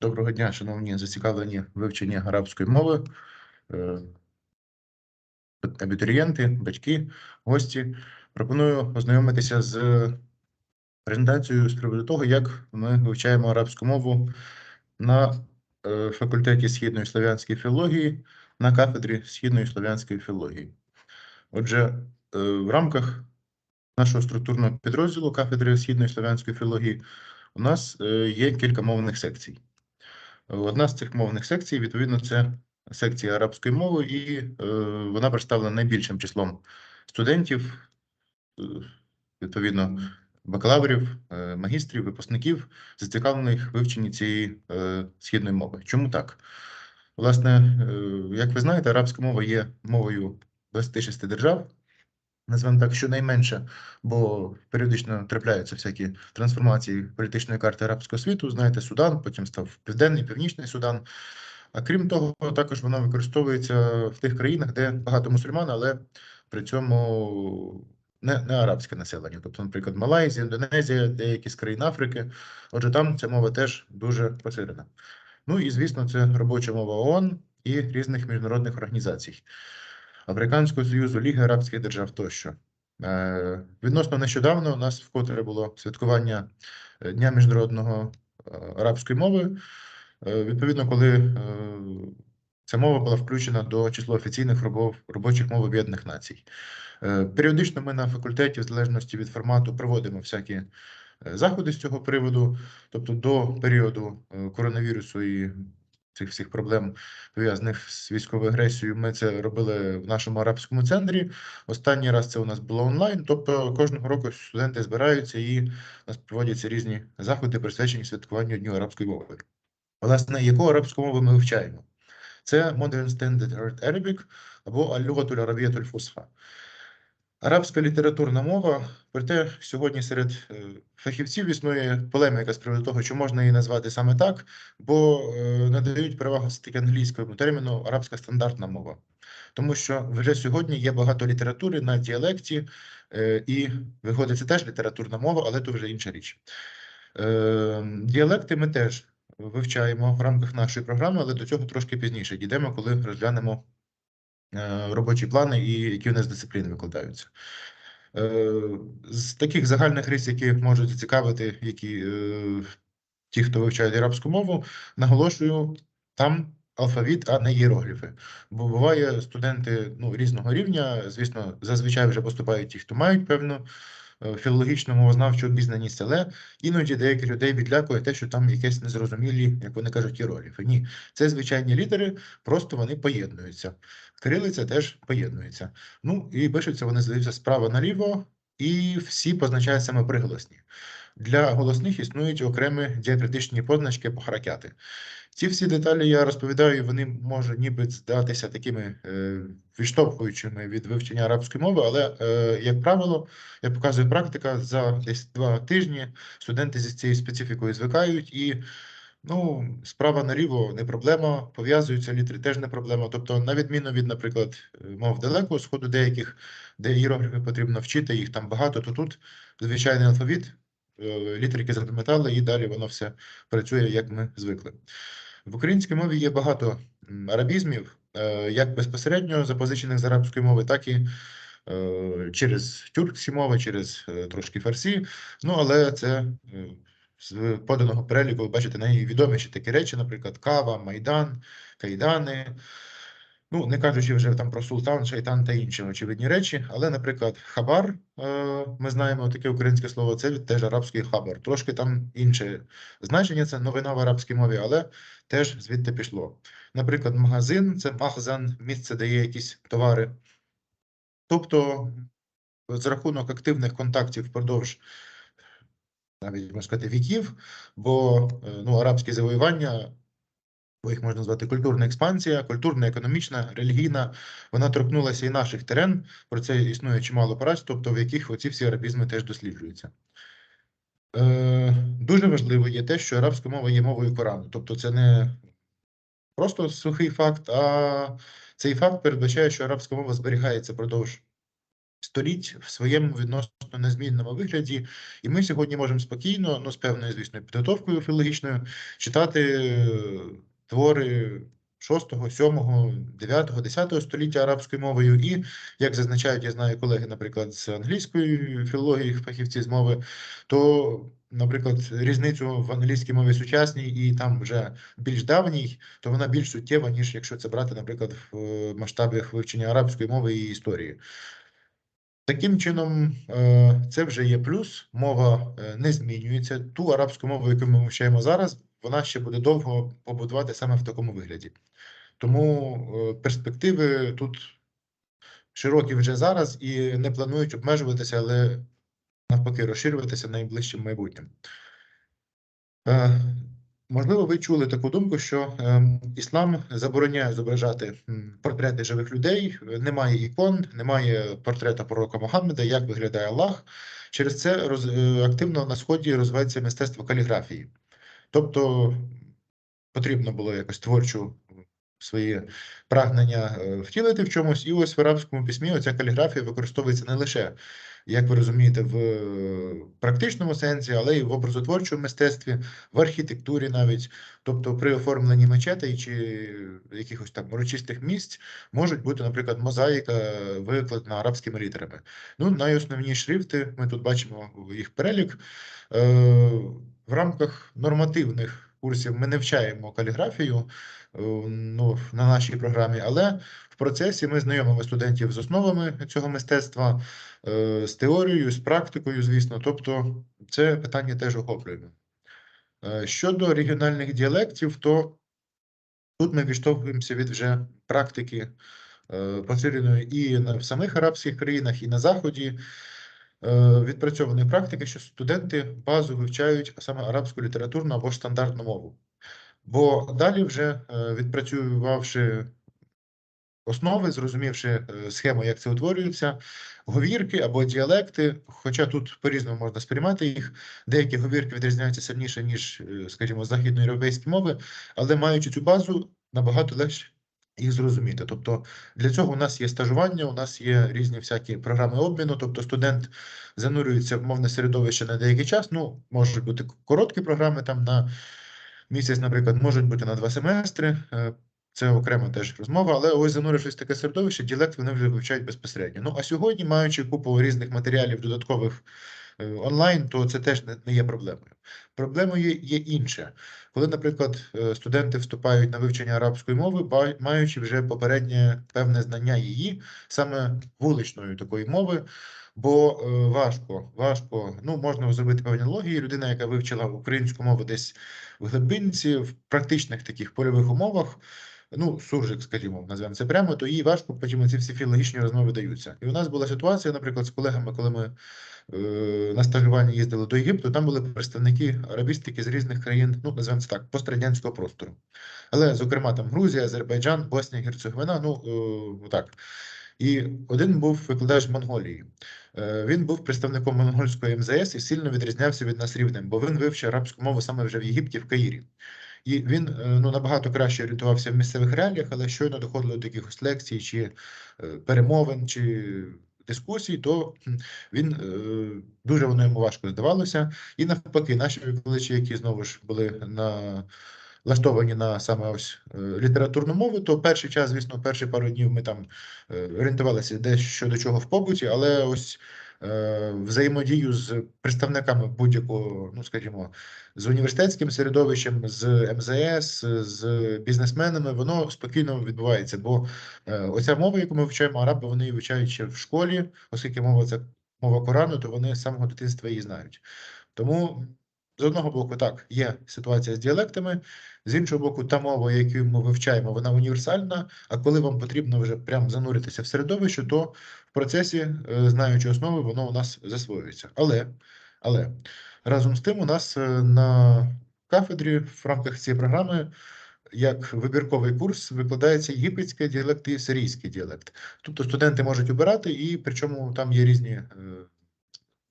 Доброго дня, шановні зацікавлені вивченні арабської мови, е, абітурієнти, батьки, гості. Пропоную ознайомитися з презентацією з приводу того, як ми вивчаємо арабську мову на е, факультеті східної слов'янської філології на кафедрі східної слов'янської філології. Отже, е, в рамках нашого структурного підрозділу кафедри східної слов'янської філології у нас є кілька мовних секцій. Одна з цих мовних секцій, відповідно, це секція арабської мови, і е, вона представлена найбільшим числом студентів, е, відповідно, бакалаврів, е, магістрів, випускників, зацікавлених вивченні цієї е, східної мови. Чому так? Власне, е, як ви знаєте, арабська мова є мовою 26 держав. Назвемо так, щонайменше, бо періодично трапляються всякі трансформації політичної карти арабського світу. Знаєте, Судан, потім став Південний, Північний Судан. А крім того, також вона використовується в тих країнах, де багато мусульман, але при цьому не, не арабське населення. Тобто, наприклад, Малайзія, Індонезія, деякі з країн Африки. Отже, там ця мова теж дуже поширена. Ну і звісно, це робоча мова ООН і різних міжнародних організацій. Африканського Союзу, Ліги Арабських Держав тощо. Е, Відносно нещодавно у нас вкотре було святкування е, Дня міжнародного е, арабської мови. Відповідно, коли ця мова була включена до числа офіційних робочих мов Об'єднаних Націй. Періодично ми на факультеті, в залежності від формату, проводимо всякі заходи з цього приводу. Тобто до періоду коронавірусу і цих всіх проблем пов'язаних з військовою агресією. Ми це робили в нашому арабському центрі. Останній раз це у нас було онлайн. Тобто кожного року студенти збираються і у нас проводяться різні заходи, присвячені святкуванню Дню арабської мови. Власне, яку арабську мову ми вивчаємо? Це Modern Standard Arabic або Al-Lughatul Arabiyyatul Fusha. Арабська літературна мова, проте сьогодні серед е, фахівців існує полеміка з приводу того, чи можна її назвати саме так, бо е, надають перевагу все-таки англійському терміну арабська стандартна мова. Тому що вже сьогодні є багато літератури на діалекті, е, і виходить, це теж літературна мова, але то вже інша річ. Діалекти ми теж вивчаємо в рамках нашої програми, але до цього трошки пізніше дійдемо, коли розглянемо робочі плани і які у нас дисципліни викладаються. Е, З таких загальних рис, які можуть зацікавити, які е, ті, хто вивчають арабську мову, наголошую, там алфавіт, а не іерогліфи. Бо буває студенти ну, різного рівня, звісно, зазвичай вже поступають ті, хто мають певну е, філологічну мовознавчу обізнаність, але іноді деяких людей відлякує те, що там якесь незрозумілі, як вони кажуть, іерогліфи. Ні, це звичайні літери, просто вони поєднуються. Кирилиця теж поєднується. Ну і пишуться вони, здається, справа наліво, і всі позначають саме приголосні. Для голосних існують окремі діакритичні позначки по харакяти. Ці всі деталі я розповідаю, вони можуть ніби здатися такими е, відштовхуючими від вивчення арабської мови, але, е, як правило, як показує практика, за десь два тижні студенти зі цією специфікою звикають і. Ну, справа наліво не проблема, пов'язуються літери теж не проблема. Тобто, на відміну від, наприклад, е, мов далекого сходу, деяких, де іерогліфи потрібно вчити, їх там багато, то тут звичайний алфавіт, е, літерки запам'ятали, і далі воно все працює, як ми звикли. В українській мові є багато арабізмів, е, як безпосередньо запозичених з арабської мови, так і через тюркські мови, через трошки фарсі. Ну, але це з поданого переліку, ви бачите, найвідоміші такі речі, наприклад, кава, майдан, кайдани. Ну, не кажучи вже там про султан, шайтан та інші очевидні речі, але, наприклад, хабар, е, ми знаємо таке українське слово, це теж арабський хабар. Трошки там інше значення, це новина в арабській мові, але теж звідти пішло. Наприклад, магазин це махзан, місце, де є якісь товари. Тобто, за рахунок активних контактів впродовж навіть можна сказати, віків, бо е, ну, арабські завоювання, бо їх можна назвати культурна експансія, культурна, економічна, релігійна, вона торкнулася і наших терен. Про це існує чимало праць, тобто в яких оці всі арабізми теж досліджуються. Е, Дуже важливо є те, що арабська мова є мовою Корану. Тобто, це не просто сухий факт, а цей факт передбачає, що арабська мова зберігається продовж століть в своєму відносно незмінному вигляді, і ми сьогодні можемо спокійно, ну з певною, звісно, підготовкою філологічною, читати е, твори 6, 7, 9, 10 століття арабською мовою, і як зазначають, я знаю колеги, наприклад, з англійської філології, фахівці з мови, то, наприклад, різницю в англійській мові сучасній і там вже більш давній, то вона більш суттєва, ніж якщо це брати, наприклад, в масштабах вивчення арабської мови і історії. Таким чином, е, це вже є плюс. Мова е, не змінюється. Ту арабську мову, яку ми вивчаємо зараз, вона ще буде довго побудувати саме в такому вигляді. Тому е, перспективи тут широкі вже зараз і не планують обмежуватися, але навпаки розширюватися найближчим майбутнім. Можливо, ви чули таку думку, що е, іслам забороняє зображати портрети живих людей, немає ікон, немає портрета пророка Мухаммеда, як виглядає Аллах. Через це роз, е, активно на сході розвивається мистецтво каліграфії. Тобто потрібно було якось творчу свої прагнення е, втілити в чомусь, і ось в арабському письмі оця каліграфія використовується не лише, як ви розумієте, в е, практичному сенсі, але й в образотворчому мистецтві, в архітектурі навіть. Тобто при оформленні мечетей чи якихось там урочистих місць можуть бути, наприклад, мозаїка викладена арабськими літерами. Ну, найосновні шрифти, ми тут бачимо їх перелік. Е, В рамках нормативних курсів ми не вчаємо каліграфію е, ну, на нашій програмі, але в процесі ми знайомимо студентів з основами цього мистецтва, е, з теорією, з практикою, звісно. Тобто, це питання теж охоплюємо. Е, Щодо регіональних діалектів, то тут ми відштовхуємося від вже практики е, поширеної і в самих арабських країнах, і на Заході. Е, Відпрацьованої практики, що студенти базу вивчають саме арабську літературну або ж стандартну мову. Бо далі, вже е, відпрацювавши основи, зрозумівши е, схему, як це утворюється, говірки або діалекти, хоча тут по-різному можна сприймати їх, деякі говірки відрізняються сильніше, ніж, е, скажімо, західноєвропейські мови, але маючи цю базу, набагато легше їх зрозуміти. Тобто для цього у нас є стажування, у нас є різні всякі програми обміну, тобто студент занурюється в мовне середовище на деякий час. Ну, можуть бути короткі програми там на місяць, наприклад, можуть бути на два семестри. е, Це окрема теж розмова, але ось занурившись в таке середовище, діалект вони вже вивчають безпосередньо. Ну а сьогодні, маючи купу різних матеріалів додаткових е, онлайн, то це теж не, є проблемою. Проблемою є інше. Коли, наприклад, е, студенти вступають на вивчення арабської мови, маючи вже попереднє певне знання її, саме вуличної такої мови, бо е, важко, важко, ну можна зробити певні логії. Людина, яка вивчила українську мову десь в глибинці, в практичних таких польових умовах. Ну, суржик, скажімо, назвемо це прямо, то їй важко потім ці всі філологічні розмови даються. І у нас була ситуація, наприклад, з колегами, коли ми е, на стажування їздили до Єгипту, там були представники арабістики з різних країн, ну, називаємо це так, пострадянського простору. Але, зокрема, там Грузія, Азербайджан, Боснія, Герцеговина, ну, е, так. І один був викладач Монголії. Е, Він був представником монгольської МЗС і сильно відрізнявся від нас рівнем, бо він вивчив арабську мову саме вже в Єгипті, в Каїрі. І він е, ну, набагато краще орієнтувався в місцевих реаліях, але щойно доходило до якихось лекцій чи е, перемовин, чи дискусій, то він дуже воно йому важко здавалося. І навпаки, наші викладачі, які знову ж були на влаштовані на саме ось е, літературну мову, то перший час, звісно, перші пару днів ми там е, орієнтувалися де що до чого в побуті, але ось е, взаємодію з представниками будь-якого, ну скажімо, з університетським середовищем, з МЗС, з бізнесменами, воно спокійно відбувається. Бо оця мова, яку ми вивчаємо, араби, вони її вивчають ще в школі, оскільки мова це мова Корану, то вони з самого дитинства її знають. Тому з одного боку, так, є ситуація з діалектами, з іншого боку, та мова, яку ми вивчаємо, вона універсальна. А коли вам потрібно вже прям зануритися в середовище, то в процесі, е, знаючи основи, воно у нас засвоюється. Але, але разом з тим, у нас е, на кафедрі в рамках цієї програми. Як вибірковий курс викладається єгипетський діалект і сирійський діалект. Тобто студенти можуть обирати, і причому там є різні е,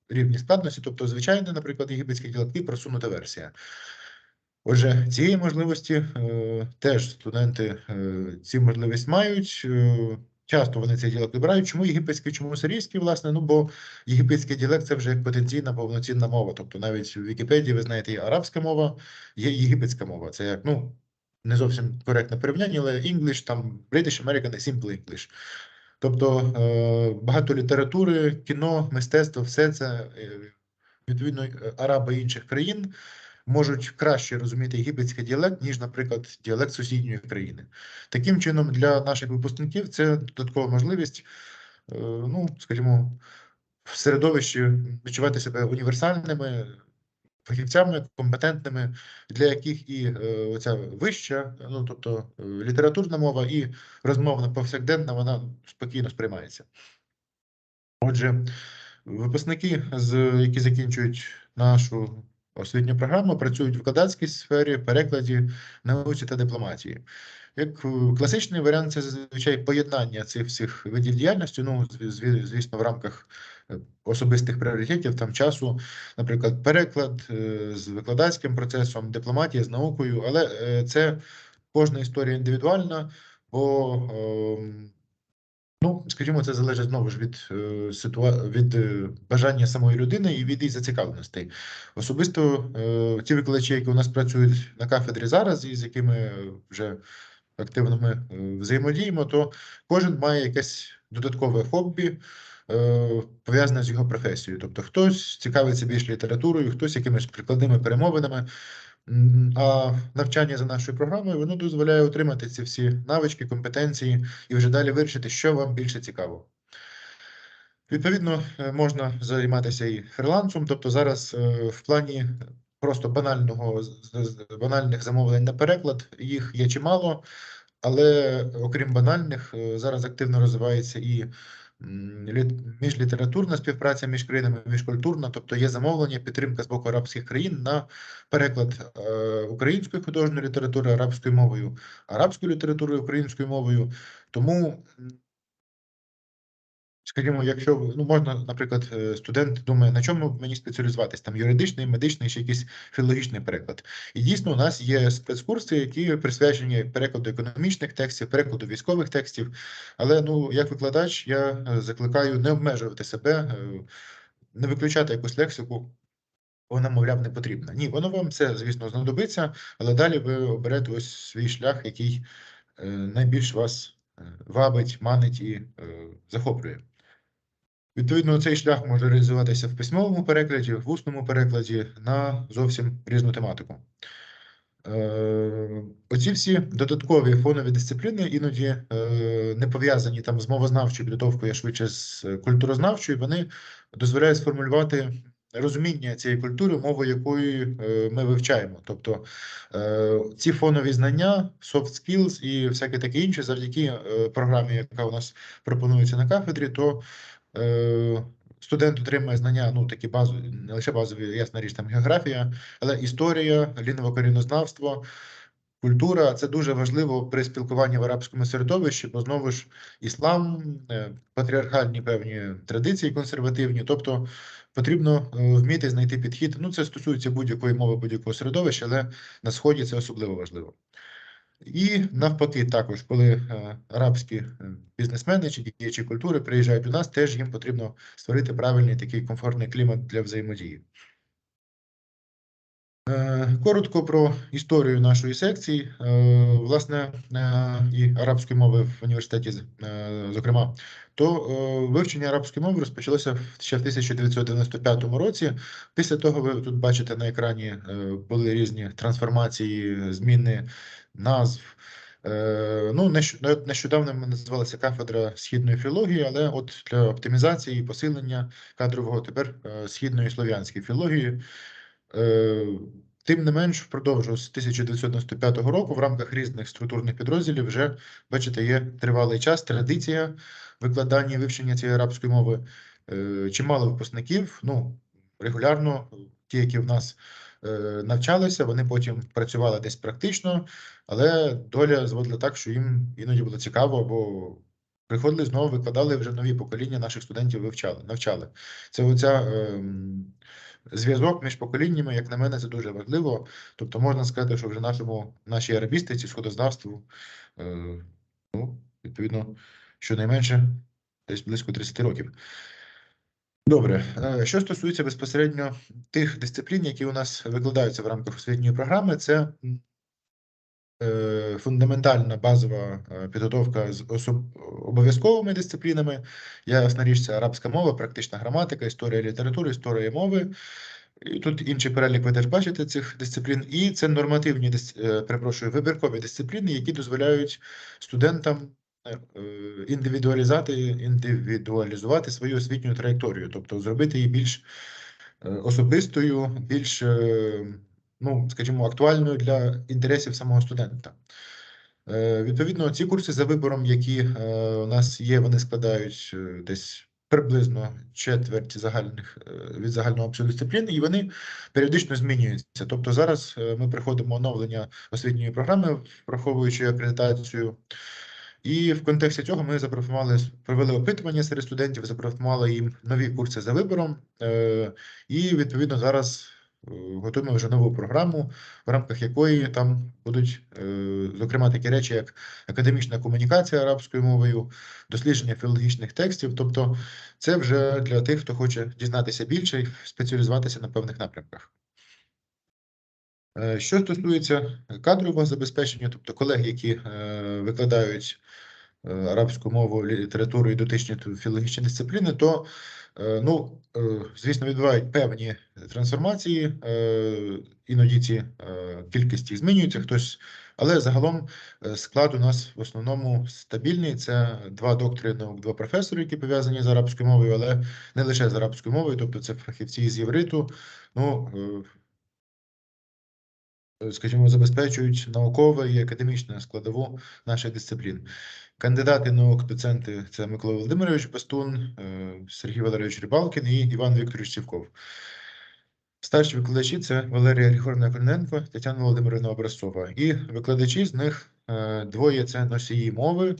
рівні складності, тобто звичайний, наприклад, єгипетський діалект і просунута версія. Отже, цієї можливості е, теж студенти е, ці можливість мають. Е, часто вони цей діалект вибирають. Чому єгипетський, чому сирійський, власне? Ну бо єгипетський діалект це вже як потенційна повноцінна мова. Тобто навіть в Вікіпедії ви знаєте, є арабська мова, є єгипетська мова. Це як ну не зовсім коректне порівняння, але English, там British American і Simple English. Тобто е, багато літератури, кіно, мистецтво, все це е, відповідно е, араби інших країн можуть краще розуміти єгипетський діалект, ніж, наприклад, діалект сусідньої країни. Таким чином, для наших випускників це додаткова можливість, ну, скажімо, в середовищі відчувати себе універсальними. Фахівцями компетентними, для яких і е, оця вища, ну тобто е, літературна мова і розмовна повсякденна, вона спокійно сприймається. Отже, випускники, які закінчують нашу освітню програму, працюють в викладацькій сфері, перекладі, науці та дипломатії. Як е, класичний варіант, це зазвичай поєднання цих всіх видів діяльності, ну, зві- звісно, в рамках е, особистих пріоритетів, там часу, наприклад, переклад е, з викладацьким процесом, дипломатія з наукою, але це кожна історія індивідуальна, бо ем, Ну, скажімо, це залежить знову ж від від бажання самої людини і від її зацікавленостей. Особисто ті викладачі, які у нас працюють на кафедрі зараз, і з якими вже активно ми е, взаємодіємо, то кожен має якесь додаткове хобі, е, пов'язане з його професією. Тобто, хтось цікавиться більш літературою, хтось якимись прикладними перемовинами. А навчання за нашою програмою воно дозволяє отримати ці всі навички, компетенції і вже далі вирішити, що вам більше цікаво. Відповідно, е, можна займатися і фрилансом, тобто зараз в плані просто банального банальних замовлень на переклад їх є чимало, але окрім банальних, е, зараз активно розвивається і міжлітературна співпраця між країнами, міжкультурна, тобто є замовлення, підтримка з боку арабських країн на переклад е, української художньої літератури арабською мовою, арабською літературою українською мовою. Тому, скажімо, якщо ну можна, наприклад, е, студент думає, на чому мені спеціалізуватись, там юридичний, медичний чи якийсь філологічний переклад. І дійсно, у нас є спецкурси, які присвячені перекладу економічних текстів, перекладу військових текстів. Але ну, як викладач, я е, закликаю не обмежувати себе, е, не виключати якусь лексику. Вона, мовляв, не потрібна. Ні, воно вам це, звісно, знадобиться, але далі ви оберете ось свій шлях, який найбільш вас вабить, манить і захоплює. Відповідно, цей шлях може реалізуватися в письмовому перекладі, в усному перекладі на зовсім різну тематику. Е, Оці всі додаткові фонові дисципліни іноді е, не пов'язані там з мовознавчою підготовкою, а швидше з культурознавчою, вони дозволяють сформулювати розуміння цієї культури, мову якої е, ми вивчаємо. Тобто ці фонові знання, soft skills і всяке таке інше, завдяки програмі, яка у нас пропонується на кафедрі, то студент отримує знання, ну такі базові, не лише базові, ясна річ, там географія, але історія, ліново-коріннознавство, культура це дуже важливо при спілкуванні в арабському середовищі, бо знову ж іслам, е, патріархальні певні традиції консервативні, тобто потрібно е, вміти знайти підхід. Ну, це стосується будь-якої мови, будь-якого середовища, але на сході це особливо важливо. І навпаки, також, коли е, арабські е, бізнесмени чи діячі культури приїжджають у нас, теж їм потрібно створити правильний такий комфортний клімат для взаємодії. Е, Коротко про історію нашої секції. Власне, і арабської мови в університеті, зокрема, то вивчення арабської мови розпочалося ще в 1995 році. Після того ви тут бачите на екрані були різні трансформації, зміни назв. Е, Ну, нещодавно ми називалася кафедра східної філології, але от для оптимізації і посилення кадрового тепер е, східної слов'янської філології. Е, Тим не менш, впродовж ось 1995 року в рамках різних структурних підрозділів вже, бачите, є тривалий час, традиція викладання і вивчення цієї арабської мови. Чимало випускників, ну, регулярно, ті, які в нас навчалися, вони потім працювали десь практично, але доля зводила так, що їм іноді було цікаво, бо приходили знову, викладали вже нові покоління наших студентів вивчали, навчали. Це оця ем, зв'язок між поколіннями, як на мене, це дуже важливо. Тобто можна сказати, що вже нашому нашій арабістиці, сходознавству, е, ну, відповідно, щонайменше десь близько 30 років. Добре, Е, що стосується безпосередньо тих дисциплін, які у нас викладаються в рамках освітньої програми, це е, фундаментальна базова е, підготовка з обов'язковими дисциплінами. Ясна річ, це арабська мова, практична граматика, історія літератури, історія мови. І тут інший перелік ви теж бачите цих дисциплін, і це нормативні перепрошую, вибіркові дисципліни, які дозволяють студентам індивідуалізати, індивідуалізувати свою освітню траєкторію, тобто зробити її більш е, особистою, більш, е, ну, скажімо, актуальною для інтересів самого студента. Е, Відповідно, ці курси за вибором, які е, у нас є, вони складають е, десь приблизно четверть загальних е, від загального обсягу дисциплін, і вони періодично змінюються. Тобто зараз е, ми приходимо оновлення освітньої програми, враховуючи акредитацію. І в контексті цього ми запропонували провели опитування серед студентів, запропонували їм нові курси за вибором, е, і відповідно зараз е, готуємо вже нову програму, в рамках якої там будуть е, зокрема такі речі, як академічна комунікація арабською мовою, дослідження філологічних текстів. Тобто, це вже для тих, хто хоче дізнатися більше і спеціалізуватися на певних напрямках. Е, Що стосується кадрового забезпечення, тобто колег, які е, викладають е, арабську мову, літературу і дотичні філологічні дисципліни, то ну, звісно, відбувають певні трансформації, іноді ці е, кількості змінюються, хтось, але загалом склад у нас в основному стабільний. Це два доктори наук, два професори, які пов'язані з арабською мовою, але не лише з арабською мовою, тобто це фахівці з євриту. Ну, скажімо, забезпечують наукову і академічну складову наших дисциплін. Кандидати наук, доценти це Микола Володимирович Бастун, е, Сергій Валерійович Рибалкін і Іван Вікторович Сівков. Старші викладачі це Валерія Григорівна Корненко, Тетяна Володимирівна Образцова. І викладачі з них е, двоє це носії мови,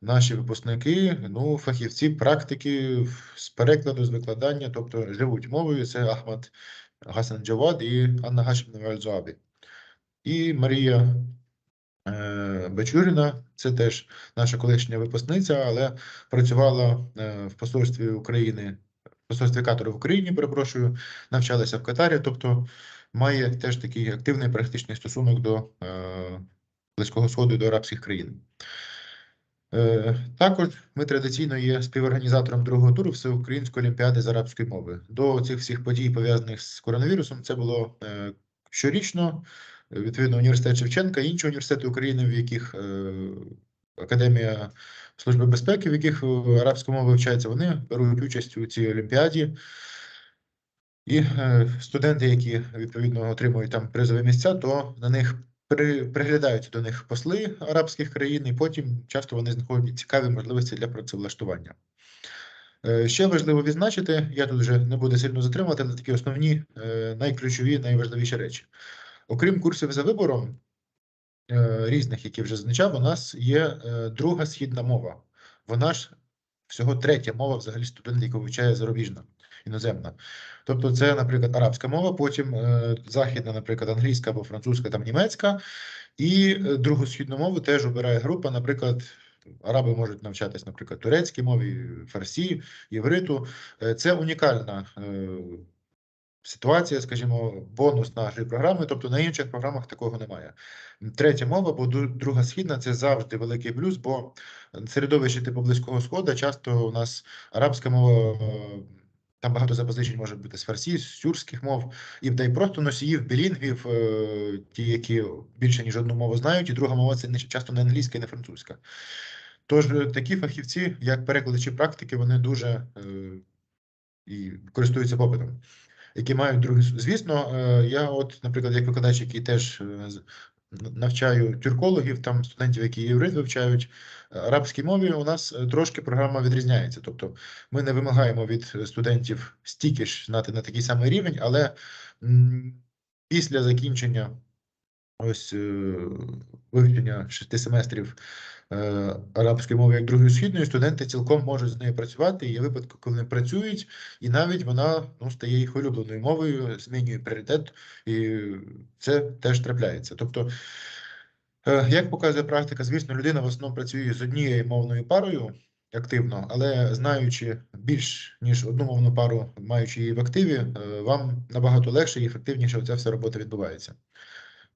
наші випускники, ну, фахівці, практики з перекладу, з викладання, тобто живуть мовою. Це Ахмад Гасан Джавад і Анна Гашимова Альзуабі. І Марія е, Бачуріна, це теж наша колишня випускниця, але працювала е, в посольстві України, в посольстві Катару в Україні, перепрошую, навчалася в Катарі, тобто має теж такий активний практичний стосунок до е, Близького Сходу і до арабських країн. Також ми традиційно є співорганізатором другого туру Всеукраїнської олімпіади з арабської мови. До цих всіх подій, пов'язаних з коронавірусом, це було щорічно. Відповідно, університет Шевченка, інші університети України, в яких е, Академія Служби безпеки, в яких е, арабська мова вивчається, вони беруть участь у цій олімпіаді. І е, студенти, які відповідно отримують там призові місця, то на них при, приглядаються до них посли арабських країн, і потім часто вони знаходять цікаві можливості для працевлаштування. Ще важливо відзначити, я тут вже не буду сильно затримувати, але такі основні, найключові, найважливіші речі. Окрім курсів за вибором, е, різних, які вже зазначав, у нас є е, друга східна мова. Вона ж всього третя мова взагалі студент, який вивчає зарубіжна, іноземна. Тобто, це, наприклад, арабська мова, потім е, західна, наприклад, англійська або французька, там німецька, і другу східну мову теж обирає група. Наприклад, араби можуть навчатись, наприклад, турецькій мові, фарсі, євриту. Це унікальна ситуація, скажімо, бонус нашої програми. Тобто на інших програмах такого немає. Третя мова, бо друга східна це завжди великий плюс, бо середовище типу Близького Сходу часто у нас арабська мова. е, Там багато запозичень може бути з фарсі, з тюркських мов, і та й просто носіїв, білінгвів, е, ті, які більше ніж одну мову знають, і друга мова це часто не англійська і не французька. Тож е, такі фахівці, як перекладачі практики, вони дуже е, і користуються попитом, які мають другі. Звісно, е, я, от, наприклад, як викладач, який теж е, навчаю тюркологів, там студентів, які єврит вивчають е, арабській мові, у нас трошки програма відрізняється. Тобто ми не вимагаємо від студентів стільки ж знати на такий самий рівень, але після закінчення ось вивчення шести семестрів арабської мови як другої східної, студенти цілком можуть з нею працювати. І Є випадки, коли вони працюють, і навіть вона ну, стає їх улюбленою мовою, змінює пріоритет, і це теж трапляється. Тобто, е, як показує практика, звісно, людина в основному працює з однією мовною парою. активно, але знаючи більш ніж одну мовну пару, маючи її в активі, е, вам набагато легше і ефективніше ця вся робота відбувається.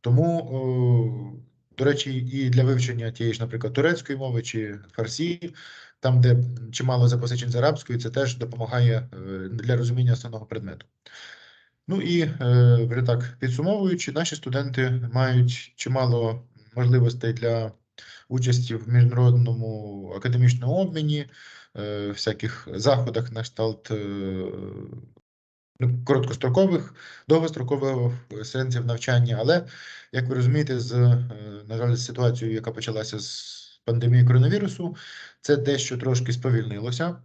Тому, до речі, і для вивчення тієї ж, наприклад, турецької мови чи фарсі, там, де чимало запозичень з арабської, це теж допомагає е, для розуміння основного предмету. Ну і е, вже так підсумовуючи, наші студенти мають чимало можливостей для участі в міжнародному академічному обміні, е, всяких заходах на кшталт короткострокових, довгострокових сенсів навчання. Але, як ви розумієте, з, е, на жаль, з ситуацією, яка почалася з пандемією коронавірусу, це дещо трошки сповільнилося.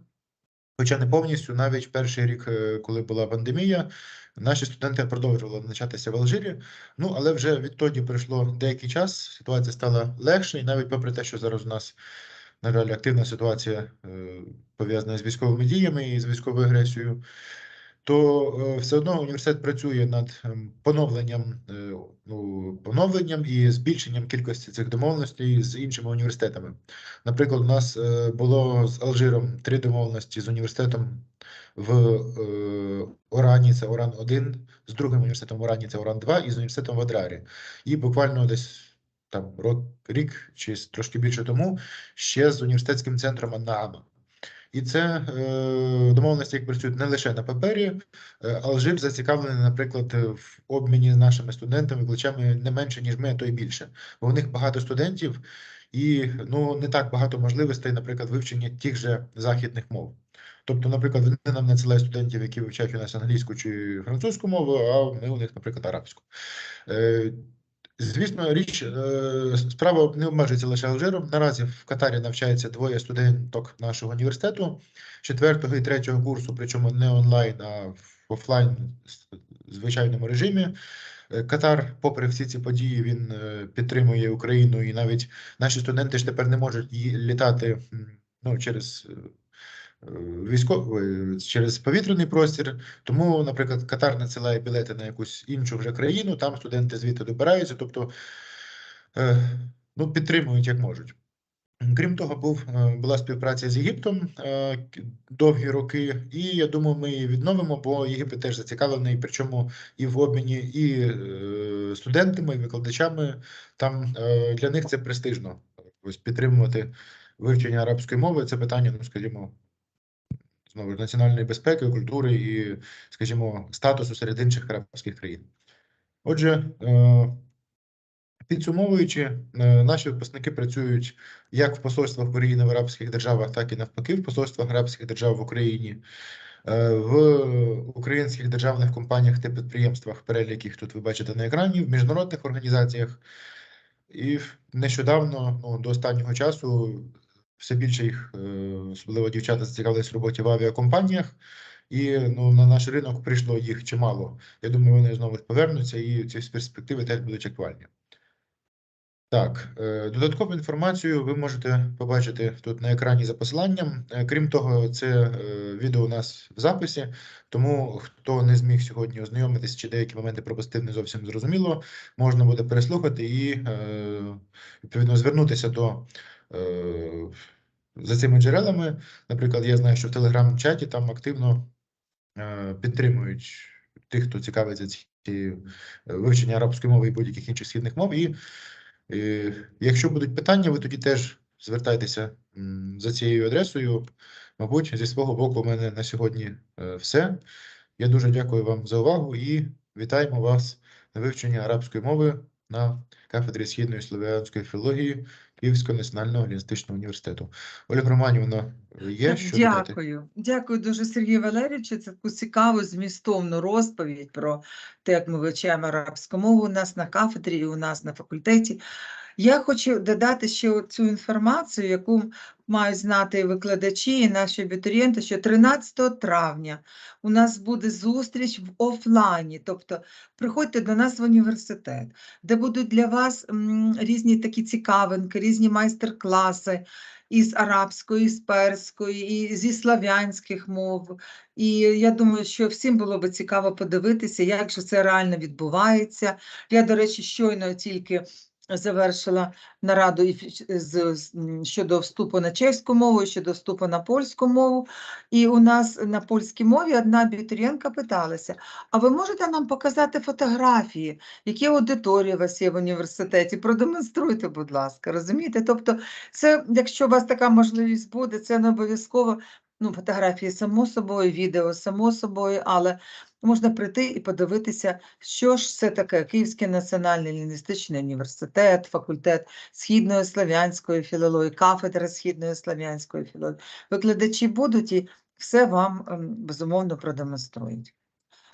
Хоча не повністю, навіть перший рік, е, коли була пандемія, наші студенти продовжували навчатися в Алжирі. Ну але вже відтоді пройшло деякий час, ситуація стала легше, і навіть попри те, що зараз у нас, на жаль, активна ситуація е, пов'язана з військовими діями і з військовою агресією, то е, все одно університет працює над ем, поновленням, е, ну, поновленням і збільшенням кількості цих домовленостей з іншими університетами. Наприклад, у нас е, було з Алжиром три домовленості з університетом в Орані, це Оран 1 з другим університетом в Орані, це Оран 2 і з університетом в Адрарі. І буквально десь там рік чи трошки більше тому ще з університетським центром Аннаама. І це е, домовленості, які працюють не лише на папері. Е, Алжир зацікавлений, наприклад, е, в обміні з нашими студентами, викладачами не менше, ніж ми, а то й більше. Бо у них багато студентів і ну, не так багато можливостей, наприклад, вивчення тих же західних мов. Тобто, наприклад, вони нам надсилають студентів, які вивчають у нас англійську чи французьку мову, а ми у них, наприклад, арабську. Звісно, річ е, справа не обмежується лише Алжиром. Наразі в Катарі навчається двоє студенток нашого університету четвертого і третього курсу, причому не онлайн, а в офлайн звичайному режимі. Е, Катар, попри всі ці події, він е, підтримує Україну, і навіть наші студенти ж тепер не можуть літати ну, через. Е, Військовий через повітряний простір, тому, наприклад, Катар надсилає білети на якусь іншу вже країну, там студенти звідти добираються, тобто е, ну, підтримують як можуть. Крім того, був, е, була співпраця з Єгиптом е, довгі роки, і я думаю, ми її відновимо, бо Єгипет теж зацікавлений, причому і в обміні і е, студентами, і викладачами. Там е, для них це престижно. Ось підтримувати вивчення арабської мови. Це питання, ну скажімо, національної безпеки, культури і, скажімо, статусу серед інших арабських країн. Отже, е, підсумовуючи, е, наші випускники працюють як в посольствах України в арабських державах, так і навпаки в посольствах арабських держав в Україні, е, в українських державних компаніях та підприємствах, перелік яких тут ви бачите на екрані, в міжнародних організаціях. І нещодавно, ну, до останнього часу, все більше їх, е, особливо дівчата, зацікавились в роботі в авіакомпаніях, і ну, на наш ринок прийшло їх чимало. Я думаю, вони знову повернуться, і ці перспективи теж будуть актуальні. Так, е, додаткову інформацію ви можете побачити тут на екрані за посиланням. Е, Крім того, це відео у нас в записі, тому хто не зміг сьогодні ознайомитись чи деякі моменти пропустив не зовсім зрозуміло, можна буде переслухати і відповідно звернутися до за цими джерелами. Наприклад, я знаю, що в телеграм-чаті там активно е, підтримують тих, хто цікавиться цією е, вивчення арабської мови і будь-яких інших східних мов. І Е, Якщо будуть питання, ви тоді теж звертайтеся за цією адресою. Мабуть, зі свого боку, у мене на сьогодні е, все. Я дуже дякую вам за увагу і вітаємо вас на вивченні арабської мови на кафедрі східної слов'янської філології Київського національного лінгвістичного університету. Ольга Романівна, є що додати? Дякую. Дякую дуже, Сергію Валерійовичу. Це таку цікаву, змістовну розповідь про те, як ми вивчаємо арабську мову у нас на кафедрі і у нас на факультеті. Я хочу додати ще цю інформацію, яку мають знати і викладачі, і наші абітурієнти, що 13 травня у нас буде зустріч в офлайні, тобто приходьте до нас в університет, де будуть для вас різні такі цікавинки, різні майстер-класи із арабської, з перської, і зі слав'янських мов. І я думаю, що всім було би цікаво подивитися, як же це реально відбувається. Я, до речі, щойно тільки завершила нараду щодо вступу на чеську мову, щодо вступу на польську мову. І у нас на польській мові одна абітурієнтка питалася: а ви можете нам показати фотографії, які аудиторії у вас є в університеті? Продемонструйте, будь ласка, розумієте? Тобто, це, якщо у вас така можливість буде, це не обов'язково. Ну, фотографії само собою, відео само собою, але можна прийти і подивитися, що ж це таке Київський національний лінгвістичний університет, факультет східної слав'янської філології, кафедра східної слав'янської філології. Викладачі будуть і все вам ем, безумовно продемонструють.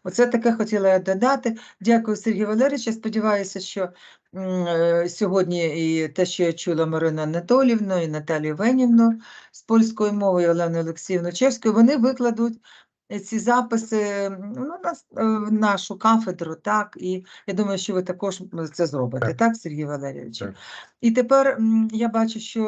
Оце таке хотіла я додати. Дякую, Сергій Валерійович. Я сподіваюся, що е, сьогодні і те, що я чула Марину Анатолівну і Наталію Венівну з польської мови, і Олену Олексіївну чеською, вони викладуть е, ці записи ну, на, е, в нашу кафедру, так, і я думаю, що ви також це зробите, Так. так, Сергій Валерійович? Так. І тепер я бачу, що